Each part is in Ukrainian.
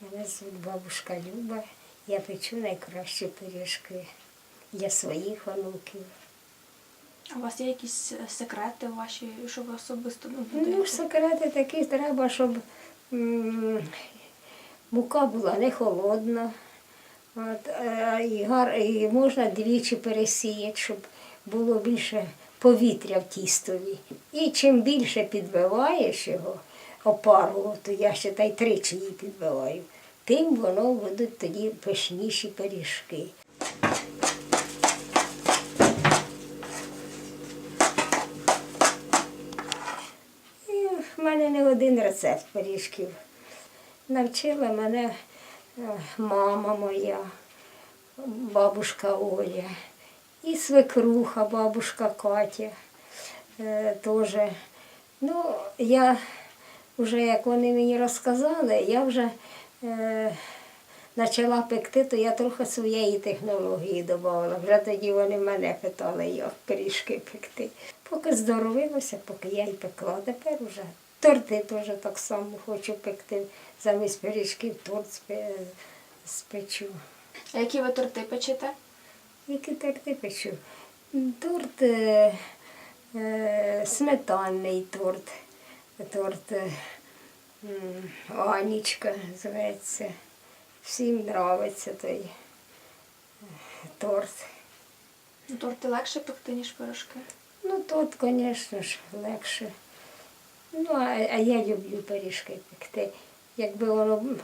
Мене звуть бабушка Люба. Я печу найкращі пиріжки для своїх онуків. А у вас є якісь е, секрети ваші, що ви особисто ну, Ну, секрети такі треба, щоб м, мука була не холодна. От, е, і, гар, і можна двічі пересіяти, щоб було більше повітря в тістові. І чим більше підбиваєш його опару, то я ще та й тричі її підбиваю, тим воно будуть тоді пишніші пиріжки. І в мене не один рецепт пиріжків. Навчила мене е, мама моя, бабушка Оля, і свекруха, бабушка Катя е, теж. Ну, я вже, як вони мені розказали, я вже е, почала пекти, то я трохи своєї технології додавала. Вже тоді вони мене питали, як пиріжки пекти. Поки здоровилося, поки я і пекла. Тепер вже торти теж так само хочу пекти. Замість пиріжків торт спечу. А які ви торти печете? Які торти печу? Торт е, е, сметанний торт, торт е, Анічка зветься. Всім подобається той е, торт. Ну, торти легше пекти, ніж пирожки. Ну, торт, звісно ж, легше. Ну, а, а я люблю пиріжки пекти. Якби воно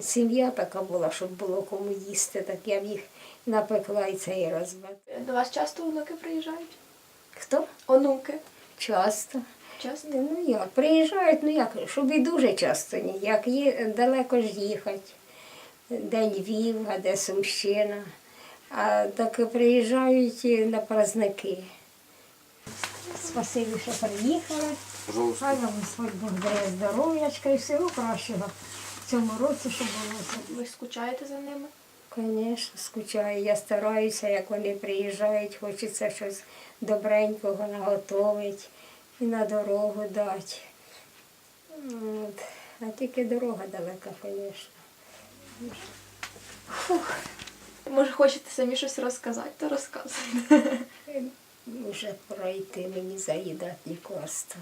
сім'я така була, щоб було кому їсти, так я б їх напекла і цей розбив. До вас часто онуки приїжджають? Хто? Онуки? Часто. Часто? Ну як, приїжджають, ну як, щоб і дуже часто ні. Як є, далеко ж їхати. Де Львів, а де Сумщина. А так приїжджають на праздники. Спасибі, що приїхали. Пожалуйста. Хай вам Господь Бог дає здоров'ячка і всього кращого в цьому році, щоб було. Ви скучаєте за ними? Звісно, скучаю. Я стараюся, як вони приїжджають, хочеться щось добренького наготовити і на дорогу дати. От. А тільки дорога далека, звісно. Може, хочете самі щось розказати, то розказуйте. Уже пройти мені заїдати лікарство.